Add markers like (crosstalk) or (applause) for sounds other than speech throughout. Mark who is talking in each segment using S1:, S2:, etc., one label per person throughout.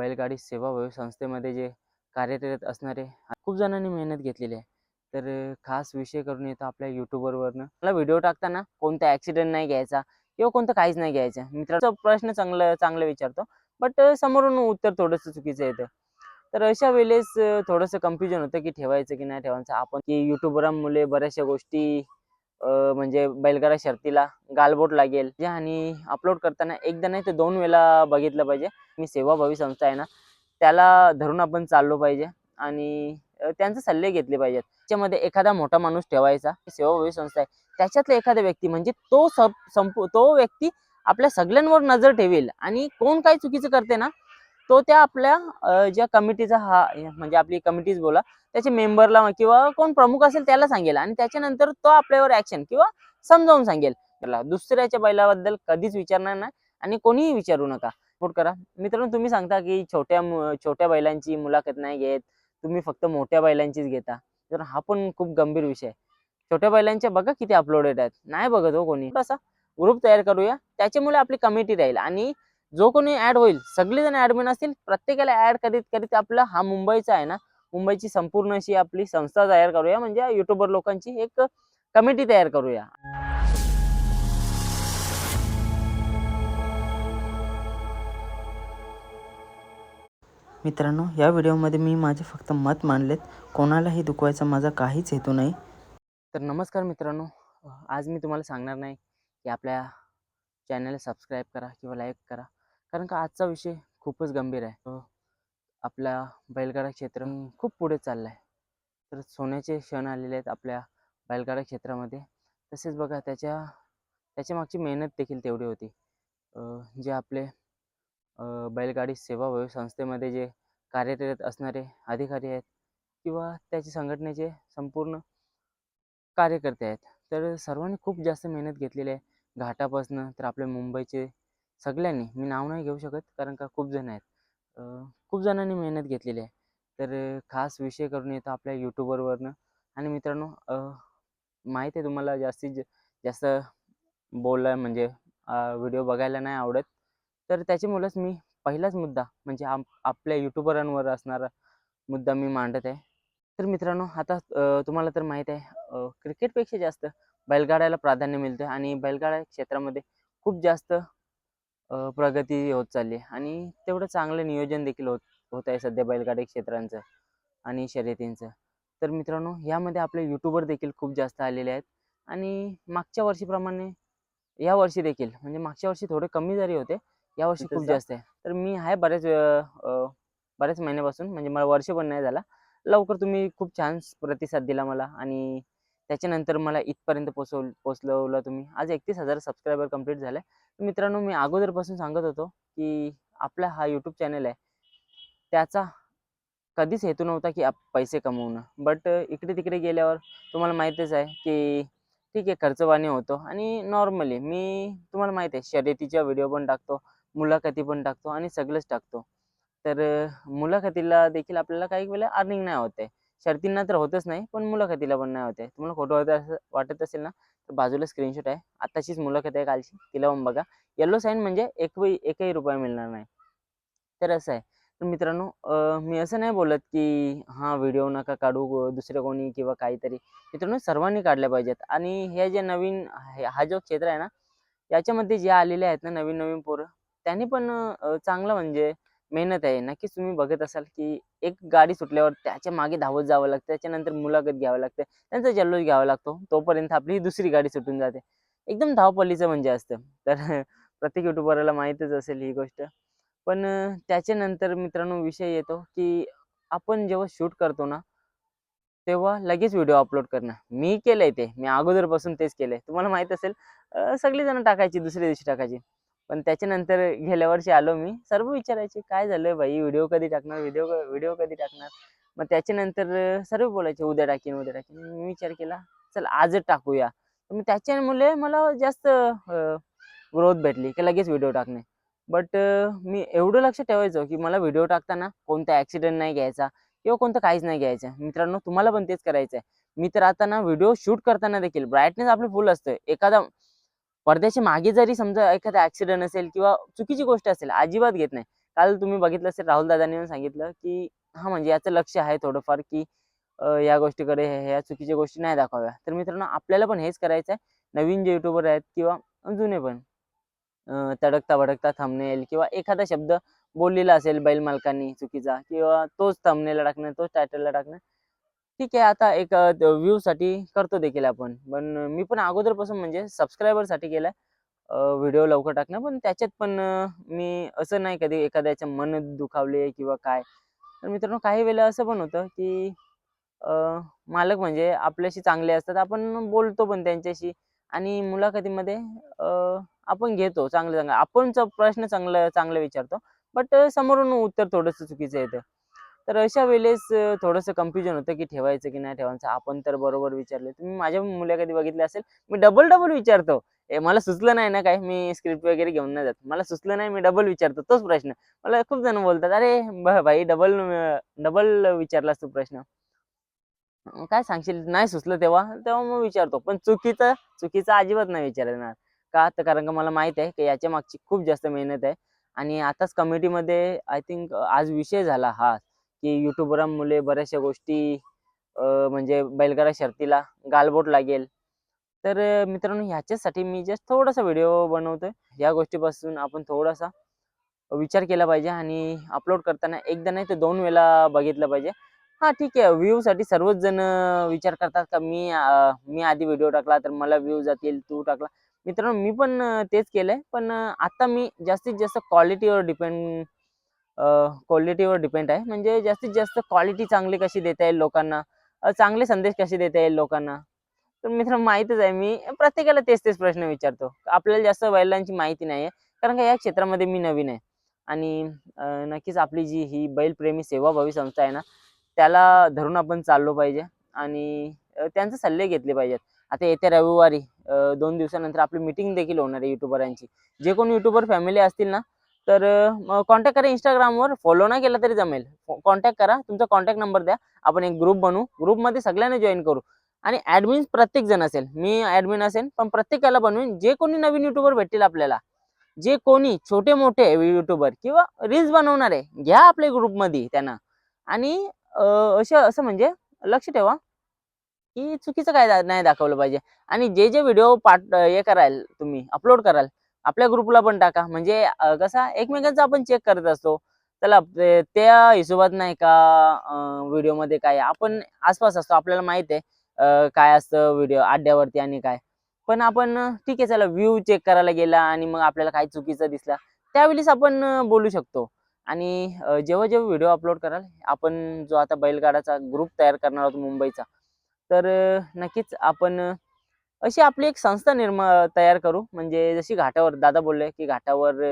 S1: बैलगाडी सेवा संस्थेमध्ये जे कार्यरत असणारे खूप जणांनी मेहनत घेतलेली आहे. तर खास विषय करून येतो आपल्या युट्यूबरवरनं मला व्हिडिओ टाकताना कोणता ॲक्सिडेंट नाही घ्यायचा किंवा कोणतं काहीच नाही घ्यायचं. मित्राचा प्रश्न चांगला चांगला विचारतो. बट समोरून उत्तर थोडंसं चुकीचं येतं. तर अशा वेळेस थोडंसं कन्फ्युजन होतं की ठेवायचं की नाही ठेवायचं. आपण की युट्यूबरांमुळे बऱ्याचशा गोष्टी म्हणजे बैलगाडा शर्तीला गालबोट लागेल. जे आणि अपलोड करताना एकदा नाही तर दोन वेळा बघितलं पाहिजे. मी सेवाभावी संस्था आहे ना त्याला धरून आपण चाललो पाहिजे आणि त्यांचे सल्ले घेतले पाहिजेत. त्याच्यामध्ये एखादा मोठा माणूस ठेवायचा सेवाभावी संस्था आहे. त्याच्यातला एखादा व्यक्ती म्हणजे तो सब संपू तो व्यक्ती आपल्या सगळ्यांवर नजर ठेवेल आणि कोण काय चुकीचं करते ना तो त्या आपल्या ज्या कमिटीचा हा म्हणजे आपली कमिटीज बोला त्याच्या मेंबरला किंवा कोण प्रमुख असेल त्याला सांगेल आणि त्याच्यानंतर तो आपल्यावर ऍक्शन किंवा समजावून सांगेल. त्याला दुसऱ्याच्या बैलाबद्दल कधीच विचारणार नाही आणि कोणीही विचारू नका. सपोर्ट करा. मित्रांनो तुम्ही सांगता की छोट्या छोट्या बैलांची मुलाखत नाही घेत. तुम्ही फक्त मोठ्या बैलांचीच घेता. तर हा पण खूप गंभीर विषय आहे. छोट्या बैलांच्या बघा किती अपलोडेड आहेत. नाही बघत हो कोणी. असा ग्रुप तयार करूया. त्याच्यामुळे आपली कमिटी राहील आणि जो कोणी ऍड होईल सगळेजण ऍडमिन असतील प्रत्येकाला ऍड करीत करीत आपला हा मुंबईचा आहे ना मुंबईची संपूर्ण अशी आपली संस्था तयार करूया म्हणजे युट्यूबर लोकांची एक कमिटी तयार करूया.
S2: मित्रांनो या व्हिडिओमध्ये मी माझे फक्त मत मांडलेत कोणालाही दुखवायचा माझा काहीच हेतू नाही.
S1: तर नमस्कार मित्रांनो आज मी तुम्हाला सांगणार नाही की आपल्या चॅनलला सबस्क्राईब करा किंवा लाईक करा. कारण का आजचा विषय खूपच गंभीर आहे. आपला बैलगाडा क्षेत्र खूप पुढे चाललं आहे तर सोन्याचे क्षण आलेले आहेत आपल्या बैलगाडा क्षेत्रामध्ये. तसेच बघा त्याच्या त्याच्या मागची मेहनत देखील तेवढी होती. जे आपले बैलगाडी सेवा संस्थेमध्ये जे कार्यरत असणारे अधिकारी आहेत किंवा त्याच्या संघटनेचे संपूर्ण कार्यकर्ते आहेत. तर सर्वांनी खूप जास्त मेहनत घेतलेली आहे. घाटापासनं तर आपले मुंबईचे सगळ्यांनी. मी नाव नाही घेऊ शकत कारण का खूप जण आहेत. खूप जणांनी मेहनत घेतलेली आहे. तर खास विषय करून येतो आपल्या यूट्यूबरवरनं आणि मित्रांनो माहीत आहे तुम्हाला जास्तीत जास्त बोलाय म्हणजे व्हिडिओ बघायला नाही आवडत. तर त्याच्यामुळेच मी पहिलाच मुद्दा म्हणजे आप आपल्या यूट्यूबरांवर असणारा मुद्दा मी मांडत आहे. तर मित्रांनो आता तुम्हाला तर माहीत आहे क्रिकेटपेक्षा जास्त बैलगाड्याला प्राधान्य मिळतं आणि बैलगाडा क्षेत्रामध्ये खूप जास्त प्रगती होत चालली आणि तेवढं चांगलं नियोजन देखील होत होत आहे सध्या बैलगाडी क्षेत्रांचं आणि शर्यतींचं. तर मित्रांनो यामध्ये आपले यूट्यूबर देखील खूप जास्त आलेले आहेत. आणि मागच्या वर्षीप्रमाणे या वर्षी देखील म्हणजे मागच्या वर्षी थोडे कमी जरी होते या वर्षी खूप? जास्त आहे. तर मी आहे अं, बऱ्याच महिन्यापासून म्हणजे मला वर्ष पण नाही झाला. लवकर तुम्ही खूप छान प्रतिसाद दिला मला आणि त्याच्यानंतर मला इथपर्यंत पोचव पोचवलं तुम्ही. आज एकतीस हजार सबस्क्रायबर कंप्लीट झाले. मित्रांनो मी अगोदरपासून सांगत होतो की आपला हा यूट्यूब चॅनल आहे. त्याचा कधीच हेतू नव्हता की आप- पैसे कमवणं. बट इकडे तिकडे गेल्यावर तुम्हाला माहितीच आहे की ठीक आहे खर्चवाणी होतो आणि नॉर्मली मी तुम्हाला माहिती आहे शर्यतीच्या व्हिडिओ पण टाकतो मुलाखती पण टाकतो आणि सगळंच टाकतो. तर मुलाखतीला देखील आपल्याला काही वेळेला अर्निंग नाही होते शर्तींना तर होतच नाही पण मुलाखतीला पण नाही होते तुम्हाला खोटं वाटत असेल ना तर बाजूला स्क्रीनशॉट आहे. आताचीच मुलाखत आहे कालची. तिला पण बघा. येल्लो साईन म्हणजे एक एकही रुपया मिळणार नाही. तर असं आहे. तर मित्रांनो मी असं नाही बोलत की हा व्हिडिओ नका काढू दुसरे कोणी किंवा काहीतरी. मित्रांनो सर्वांनी काढल्या पाहिजेत. आणि हे जे नवीन हा जो क्षेत्र आहे ना याच्यामध्ये जे आलेले आहेत ना नवीन नवीन पोरं त्यांनी पण चांगलं म्हणजे मेहनत आहे नक्कीच तुम्ही बघत असाल की एक गाडी सुटल्यावर त्याच्यामागे धावत जावं लागतं त्याच्यानंतर मुलाखत घ्यावं लागतं त्यांचा जल्लोष घ्यावा लागतो तोपर्यंत आपली ही दुसरी गाडी सुटून जाते. एकदम धावपल्लीचं म्हणजे असतं. तर (laughs) प्रत्येक युट्यूबरला माहीतच असेल ही गोष्ट. पण त्याच्यानंतर मित्रांनो विषय येतो की आपण जेव्हा शूट करतो ना तेव्हा लगेच व्हिडिओ अपलोड करणं. मी केलंय ते. मी अगोदरपासून तेच केलंय. तुम्हाला माहीत असेल सगळेजण टाकायची दुसऱ्या दिवशी टाकायची. पण त्याच्यानंतर गेल्या वर्षी आलो मी. सर्व विचारायचे काय झालं भाई व्हिडिओ कधी टाकणार? व्हिडिओ व्हिडिओ कधी टाकणार? मग त्याच्यानंतर सर्व बोलायचे उद्या टाकीन उद्या टाकीन. मी विचार केला चल आजच टाकूया. मग त्याच्यामुळे मला जास्त ग्रोथ भेटली की लगेच व्हिडिओ टाकणे. बट मी एवढं लक्ष ठेवायचो की मला व्हिडिओ टाकताना कोणता ॲक्सिडेंट नाही घ्यायचा किंवा कोणतं काहीच नाही घ्यायचं. मित्रांनो तुम्हाला पण तेच करायचं आहे मी तर आता ना व्हिडिओ शूट करताना देखील ब्राईटनेस आपली फुल असतं. एखादा पडद्याच्या मागे जरी समजा एखादा ऍक्सिडेंट असेल किंवा चुकीची गोष्ट असेल अजिबात घेत नाही. काल तुम्ही बघितलं असेल राहुल दादांनी पण सांगितलं की हा म्हणजे याचं लक्ष आहे थोडंफार की या गोष्टीकडे हे- ह्या चुकीच्या गोष्टी नाही दाखवाव्या. तर मित्रांनो आपल्याला पण हेच करायचं आहे नवीन जे युट्यूबर आहेत किंवा जुने पण तडकता भडकता थंबनेल किंवा एखादा शब्द बोललेला असेल बैल मालकांनी चुकीचा किंवा तोच थंबनेलला टाकणं तोच टायटलला टाकणं ठीक आहे आता एक व्ह्यू साठी करतो देखील आपण. पण मी पण अगोदरपासून म्हणजे सबस्क्रायबरसाठी केलाय व्हिडिओ लवकर टाकणं पण त्याच्यात पण मी असं नाही कधी एखाद्याच्या मन दुखावले किंवा काय. तर मित्रांनो काही वेळेला असं पण होतं की मालक म्हणजे आपल्याशी चांगले असतात आपण बोलतो पण त्यांच्याशी आणि मुलाखतीमध्ये आपण घेतो चांगलं चांगलं आपण प्रश्न चांगलं चांगलं विचारतो बट समोरून उत्तर थोडंसं चुकीचं येतं. तर अशा वेळेस थोडंसं कन्फ्युजन होतं की ठेवायचं की नाही ठेवायचं. आपण तर बरोबर विचारले. तुम्ही माझ्या मुलाखती बघितली असेल? मी डबल डबल विचारतो. ए मला सुचलं नाही ना काय? मी स्क्रिप्ट वगैरे घेऊन नाही जात. मला सुचलं नाही मी डबल विचारतो. तोच प्रश्न. मला खूप जण बोलतात अरे भाई डबल डबल विचारलास तू प्रश्न. काय सांगशील? नाही सुचलं तेव्हा. तेव्हा मग विचारतो. पण चुकीचं चुकीचं अजिबात नाही विचारणार. का? तर कारण का मला माहीत आहे की याच्या मागची खूप जास्त मेहनत आहे. आणि आताच कमिटीमध्ये आय थिंक आज विषय झाला हा. की युट्यूबरांमुळे बऱ्याचशा गोष्टी म्हणजे बैलगाडा शर्तीला गालबोट लागेल. तर मित्रांनो ह्याच्यासाठी मी जस्ट थोडासा व्हिडिओ बनवतोय. या गोष्टीपासून आपण थोडासा विचार केला पाहिजे आणि अपलोड करताना एकदा नाही तर दोन वेळा बघितलं पाहिजे. हा ठीक आहे. व्ह्यू साठी सर्वच जण विचार करतात का मी मी आधी व्हिडिओ टाकला तर मला व्ह्यू जातील तू टाकला. मित्रांनो मी पण तेच तेच आहे पण आता मी जास्तीत जास्त क्वालिटीवर डिपेंड क्वालिटीवर डिपेंड आहे. म्हणजे जास्तीत जास्त क्वालिटी चांगली कशी देता येईल लोकांना? चांगले संदेश कसे देता येईल लोकांना? तर मित्र माहितच आहे मी. प्रत्येकाला तेच तेच प्रश्न विचारतो. आपल्याला जास्त बैलांची माहिती नाही आहे कारण का या क्षेत्रामध्ये मी नवीन आहे. आणि नक्कीच आपली जी ही बैलप्रेमी सेवाभावी संस्था आहे ना त्याला धरून आपण चाललो पाहिजे. आणि त्यांचे सल्ले घेतले पाहिजेत. आता येत्या रविवारी दोन दिवसानंतर आपली मीटिंग देखील होणार आहे युट्यूबरांची जे कोण युट्यूबर फॅमिली असतील ना तर कॉन्टॅक्ट करा इंस्टाग्रामवर फॉलो नाही केला तरी जमेल. कॉन्टॅक्ट करा. तुमचा कॉन्टॅक्ट नंबर द्या. आपण एक ग्रुप बनवू ग्रुपमध्ये सगळ्यांना जॉईन करू. आणि ॲडमिन प्रत्येक जण असेल. मी ऍडमिन असेल पण प्रत्येकाला बनवून. जे कोणी नवीन युट्यूबर भेटतील आपल्याला जे कोणी छोटे मोठे युट्यूबर किंवा रील्स बनवणार आहे घ्या आपल्या ग्रुपमध्ये त्यांना. आणि असं असं म्हणजे लक्ष ठेवा की चुकीचं काय नाही दाखवलं पाहिजे. आणि जे जे व्हिडिओ पाठ हे कराल तुम्ही अपलोड कराल आपल्या ग्रुपला पण टाका. म्हणजे कसा एकमेकांचा आपण चेक करत असतो. चला त्या हिशोबात नाही का व्हिडिओमध्ये काय आपण आसपास असतो. आपल्याला माहीत आहे काय असतं व्हिडिओ आड्यावरती आणि काय. पण आपण ठीक आहे चला व्ह्यू चेक करायला गेला आणि मग आपल्याला काही चुकीचं दिसला त्यावेळेस आपण बोलू शकतो. आणि जेव्हा जेव्हा व्हिडिओ अपलोड कराल आपण जो आता बैलगाडाचा ग्रुप तयार करणार आहोत मुंबईचा तर नक्कीच आपण अशी आपली एक संस्था निर्मा तयार करू. म्हणजे जशी घाटावर दादा बोलले की घाटावर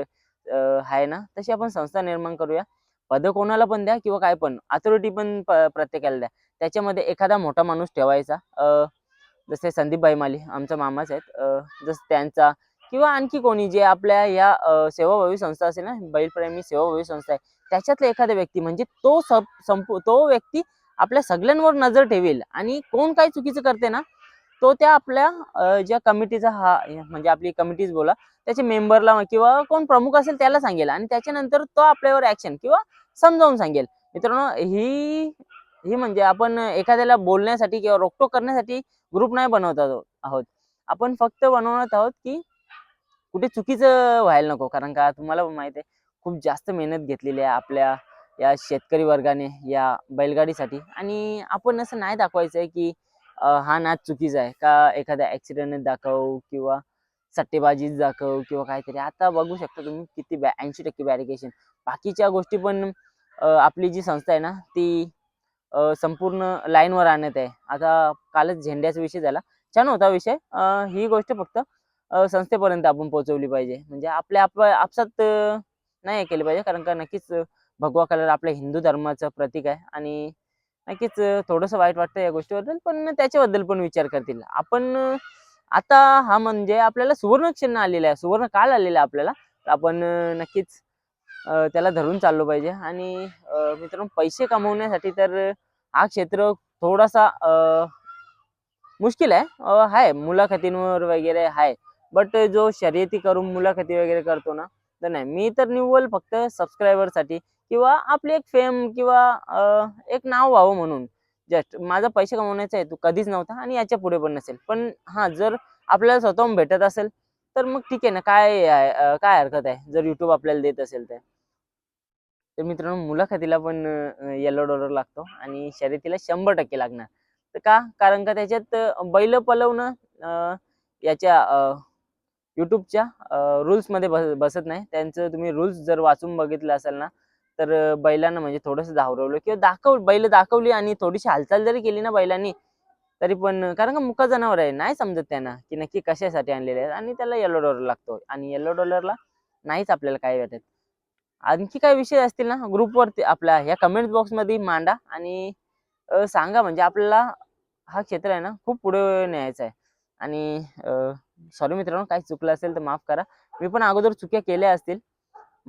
S1: आहे ना तशी आपण संस्था निर्माण करूया. पद कोणाला पण द्या किंवा काय पण. अथॉरिटी पण प्रत्येकाला द्या. त्याच्यामध्ये एखादा मोठा माणूस ठेवायचा. जसे संदीप भाई माली आमचा मामाच आहेत. जसं त्यांचा किंवा आणखी कोणी जे आपल्या या सेवाभावी संस्था असेल ना बैलप्रेमी सेवाभावी संस्था आहे त्याच्यातला एखादा व्यक्ती म्हणजे तो सब संपू तो व्यक्ती आपल्या सगळ्यांवर नजर ठेवेल. आणि कोण काय चुकीचं करते ना तो त्या आपल्या ज्या कमिटीचा हा म्हणजे आपली कमिटीज बोला त्याच्या मेंबरला किंवा कोण प्रमुख असेल त्याला सांगेल आणि त्याच्यानंतर तो आपल्यावर ऍक्शन किंवा समजावून सांगेल. मित्रांनो ही ही म्हणजे आपण एखाद्याला बोलण्यासाठी किंवा रोकटोक करण्यासाठी ग्रुप नाही बनवत आहोत. आपण फक्त बनवत आहोत की कुठे चुकीचं व्हायला नको. कारण का तुम्हाला पण माहीत आहे खूप जास्त मेहनत घेतलेली आहे आपल्या या शेतकरी वर्गाने या बैलगाडीसाठी. आणि आपण असं नाही दाखवायचं आहे की हा नाच चुकीचा आहे. का एखाद्या ऍक्सिडेंट दाखव किंवा सट्टेबाजीच दाखव किंवा काहीतरी. आता बघू शकता तुम्ही किती बॅ ऐंशी टक्के बॅरिकेशन बाकीच्या गोष्टी पण आपली जी संस्था आहे ना ती संपूर्ण लाईनवर आणत आहे. आता कालच झेंड्याचा विषय झाला. छान होता विषय. ही गोष्ट फक्त संस्थेपर्यंत आपण पोहोचवली पाहिजे. म्हणजे आपल्या आप आपसात नाही केली पाहिजे. कारण का नक्कीच भगवा कलर आपल्या हिंदू धर्माचं प्रतीक आहे. आणि नक्कीच थोडंसं वाईट वाटतं या गोष्टीबद्दल पण त्याच्याबद्दल पण विचार करतील. आपण आता हा म्हणजे आपल्याला सुवर्ण क्षण आलेला आहे सुवर्ण काळ आलेला आहे आपल्याला. तर आपण नक्कीच त्याला धरून चाललो पाहिजे. आणि मित्रांनो पैसे कमवण्यासाठी तर हा क्षेत्र थोडासा मुश्किल आहे. आहे मुलाखतींवर वगैरे आहे बट जो शर्यती करून मुलाखती वगैरे करतो ना तर नाही. मी तर निव्वळ फक्त सबस्क्रायबरसाठी किंवा आपली एक फेम किंवा एक नाव व्हावं म्हणून. जस्ट माझा पैसे कमवण्याचा हेतू कधीच नव्हता आणि याच्यापुढे पण नसेल. पण हा जर आपल्याला स्वतःहून भेटत असेल तर मग ठीक आहे ना काय आहे, काय हरकत आहे? जर युट्यूब आपल्याला देत असेल तर. तर मित्रांनो मुलाखतीला पण येलो डॉलर लागतो आणि शर्यतीला शंभर टक्के लागणार. तर का? कारण का त्याच्यात बैल पलवणं याच्या युट्यूबच्या रुल्समध्ये बस बसत नाही. त्यांचं तुम्ही रुल्स जर वाचून बघितलं असेल ना तर बैलांना म्हणजे थोडंसं धावरवलं किंवा दाखव बैल दाखवली आणि थोडीशी हालचाल जरी केली ना बैलांनी तरी पण कारण का मुका जनावर आहे नाही समजत त्यांना की नक्की कशासाठी आणलेले आहेत आणि त्याला येलो डॉलर लागतो आणि येलो डॉलरला नाहीच आपल्याला काय भेटत. आणखी काय विषय असतील ना ग्रुपवरती आपल्या ह्या कमेंट बॉक्समध्ये मांडा आणि सांगा म्हणजे आपल्याला हा क्षेत्र आहे ना खूप पुढे न्यायचा आहे. आणि सॉरी मित्रांनो काही चुकलं असेल तर माफ करा. मी पण अगोदर चुक्या केल्या असतील.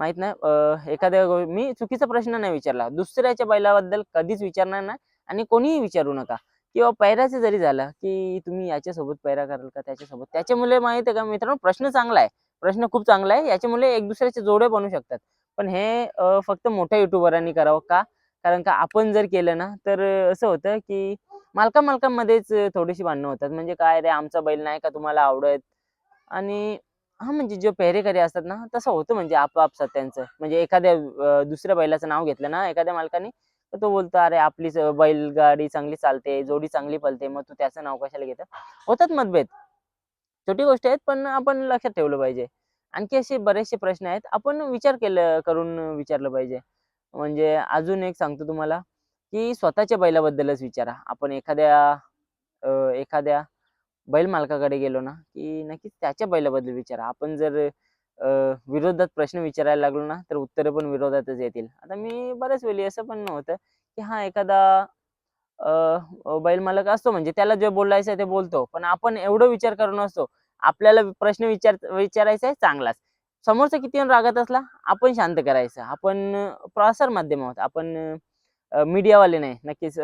S1: माहीत नाही. एखाद्या मी चुकीचा प्रश्न नाही विचारला. दुसऱ्याच्या बैलाबद्दल कधीच विचारणार नाही आणि कोणीही विचारू नका. किंवा पैराचं जरी झालं की तुम्ही याच्यासोबत पैरा कराल का त्याच्यासोबत? त्याच्यामुळे माहीत आहे का मित्रांनो प्रश्न चांगला आहे. प्रश्न खूप चांगला आहे. याच्यामुळे एक दुसऱ्याचे जोडे बनू शकतात. पण हे फक्त मोठ्या युट्यूबरांनी करावं का? कारण का आपण जर केलं ना तर असं होतं की मालका मालकांमध्येच थोडीशी भांडणं होतात. म्हणजे काय रे आमचा बैल नाही का तुम्हाला आवडत? आणि हा म्हणजे जे पेहरेकरी असतात ना तसं होतं म्हणजे आपापसात त्यांचं. म्हणजे एखाद्या दुसऱ्या बैलाचं नाव घेतलं ना एखाद्या मालकाने तर तो बोलतो अरे आपलीच बैलगाडी चांगली चालते जोडी चांगली पलते मग तू त्याचं नाव कशाला घेतं? होतात मतभेद. छोटी गोष्ट आहेत पण आपण लक्षात ठेवलं पाहिजे. आणखी असे बरेचसे प्रश्न आहेत आपण विचार केलं करून विचारलं पाहिजे. म्हणजे अजून एक सांगतो तुम्हाला की स्वतःच्या बैलाबद्दलच विचारा. आपण एखाद्या एखाद्या बैल मालकाकडे गेलो ना की नक्कीच त्याच्या बैलाबद्दल विचारा. आपण जर विरोधात प्रश्न विचारायला लागलो ना तर उत्तरं पण विरोधातच येतील. आता मी बऱ्याच वेळी असं पण नव्हतं की हा एखादा अं, बैल मालक असतो म्हणजे त्याला जे बोलायचं ते बोलतो. पण आपण एवढं विचार करून असतो आपल्याला प्रश्न विचार विचारायचा आहे चांगलाच. समोरचा किती रागत रागात असला आपण शांत करायचं. आपण प्रसार माध्यम आहोत. आपण मीडियावाले नाही. नक्कीच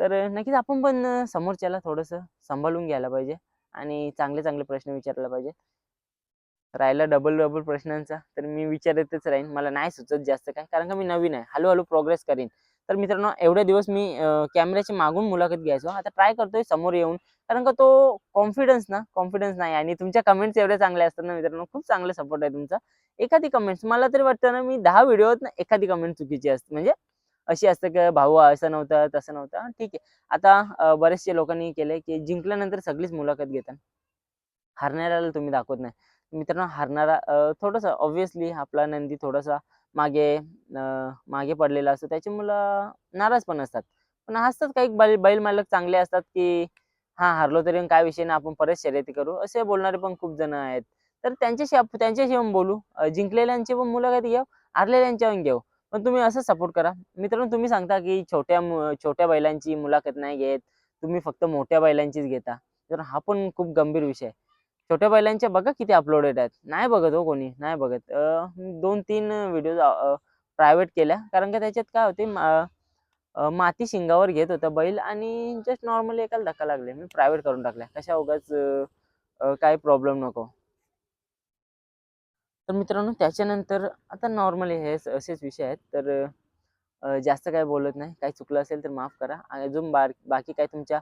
S1: तर नक्कीच आपण पण समोरच्याला थोडंसं सांभाळून घ्यायला पाहिजे आणि चांगले चांगले प्रश्न विचारायला पाहिजे. राहिला डबल डबल प्रश्नांचा तर मी विचारतच राहीन. मला नाही सुचत जास्त काय कारण का मी नवीन आहे. हळूहळू प्रोग्रेस करीन. तर मित्रांनो एवढे दिवस मी कॅमेऱ्याच्या मागून मुलाखत घ्यायचो. आता ट्राय करतोय समोर येऊन. कारण का तो कॉन्फिडन्स ना कॉन्फिडन्स नाही. आणि तुमच्या कमेंट्स एवढे चांगले असतात ना मित्रांनो. खूप चांगले सपोर्ट आहे तुमचा. एखादी कमेंट्स मला तरी वाटतं ना मी दहा व्हिडिओत ना एखादी कमेंट चुकीची असते. म्हणजे अशी असते की भाऊ असं नव्हतं तसं नव्हतं. ठीक आहे. आता बरेचसे लोकांनी केले की जिंकल्यानंतर सगळीच मुलाखत घेतात. हारणाऱ्याला तुम्ही दाखवत नाही. मित्रांनो हारणारा अं, थोडंसं ऑब्व्हियसली आपला नंदी थोडासा मागे मागे पडलेला असतो. त्याची मुलं नाराज पण असतात. पण असतात काही बैल बैल मालक चांगले असतात की हा हारलो तरी काय विषय नाही आपण परत शर्यती करू. असे बोलणारे पण खूप जण आहेत. तर त्यांच्याशी त्यांच्याशी पण बोलू. जिंकलेल्यांची पण मुलाखत घेऊ हारलेल्यांच्या घेऊ. पण तुम्ही असं सपोर्ट करा. मित्रांनो तुम्ही सांगता की छोट्या छोट्या बैलांची मुलाखत नाही घेत. तुम्ही फक्त मोठ्या बैलांचीच घेता. तर हा पण खूप गंभीर विषय आहे. छोट्या बैलांच्या बघा किती अपलोडेड आहेत. नाही बघत हो कोणी. नाही बघत. दोन तीन व्हिडिओ प्रायव्हेट केल्या. कारण का त्याच्यात काय होते माती शिंगावर घेत होता बैल आणि जस्ट नॉर्मली एकाला धक्का लागले. मी प्रायव्हेट करून टाकल्या. कशा उगाच काही प्रॉब्लेम नको. तर मित्रांनो त्याच्यानंतर आता नॉर्मली हे असेच विषय आहेत. तर जास्त काय बोलत नाही. काही चुकलं असेल तर माफ करा. आणि अजून बार बाकी काय तुमच्या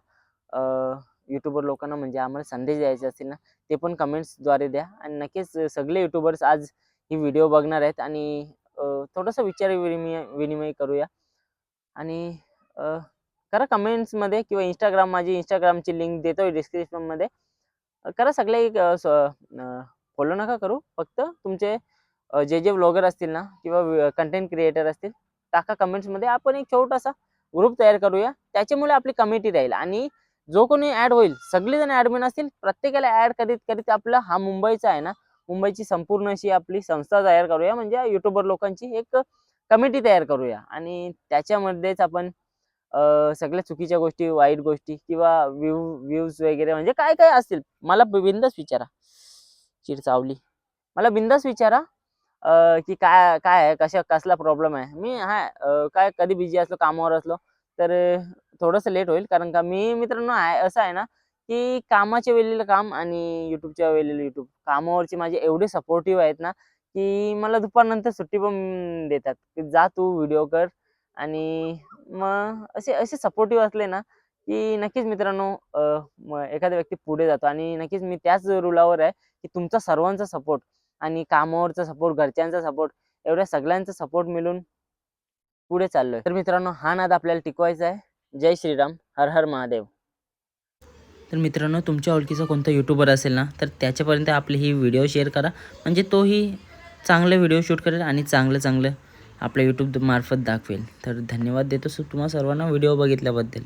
S1: युट्यूबर लोकांना म्हणजे आम्हाला संदेश द्यायचे असतील ना ते पण कमेंट्सद्वारे द्या. आणि नक्कीच सगळे युट्यूबर्स आज ही व्हिडिओ बघणार आहेत. आणि थोडंसं विचार विनिमय विनिमय करूया. आणि करा कमेंट्समध्ये किंवा इंस्टाग्राम माझी इंस्टाग्रामची लिंक देतोय डिस्क्रिप्शनमध्ये करा सगळे फॉलो नका करू. फक्त तुमचे जे जे व्लॉगर असतील ना किंवा कंटेंट क्रिएटर असतील टाका कमेंट्समध्ये आपण एक छोटासा ग्रुप तयार करूया. त्याच्यामुळे आपली कमिटी राहील. आणि जो कोणी ऍड होईल सगळेजण ऍडमिन असतील प्रत्येकाला ऍड करीत करीत आपला हा मुंबईचा आहे ना मुंबईची संपूर्ण अशी आपली संस्था तयार करूया. म्हणजे युट्यूबर लोकांची एक कमिटी तयार करूया. आणि त्याच्यामध्येच आपण सगळ्या चुकीच्या गोष्टी वाईट गोष्टी किंवा व्ह्यू व्ह्यूज वगैरे म्हणजे काय काय असतील मला बिंदच विचारा. चिड चावली. मला बिंदास विचारा की काय काय आहे कशा कसला प्रॉब्लेम आहे? मी हा काय कधी बिझी असलो कामावर असलो तर थोडंसं लेट होईल. कारण का मी मित्रांनो आहे असं आहे ना की कामाच्या वेळेला काम आणि युट्यूबच्या वेळेला युट्यूब कामावरचे माझे एवढे सपोर्टिव्ह आहेत ना की मला दुपारनंतर सुट्टी पण देतात. की जा तू व्हिडिओ कर. आणि मग असे असे सपोर्टिव्ह असले ना की नक्कीच मित्रांनो एखादा व्यक्ती पुढे जातो आणि नक्कीच मी त्याच रुलावर आहे की तुमचा सर्वांचा सपोर्ट आणि कामावरचा सपोर्ट घरच्यांचा सपोर्ट एवढ्या सगळ्यांचा सपोर्ट मिळून पुढे चाललोय. तर मित्रांनो हा नाद आपल्याला टिकवायचा आहे. जय श्रीराम हर हर महादेव.
S2: तर मित्रांनो तुमच्या ओळखीचा कोणता यूट्यूबर असेल ना तर त्याच्यापर्यंत आपली ही व्हिडिओ शेअर करा. म्हणजे तोही चांगले व्हिडिओ शूट करेल आणि चांगलं चांगलं आपल्या यूट्यूब मार्फत दाखवेल. तर धन्यवाद देतो सु- सर्वांना व्हिडिओ बघितल्याबद्दल.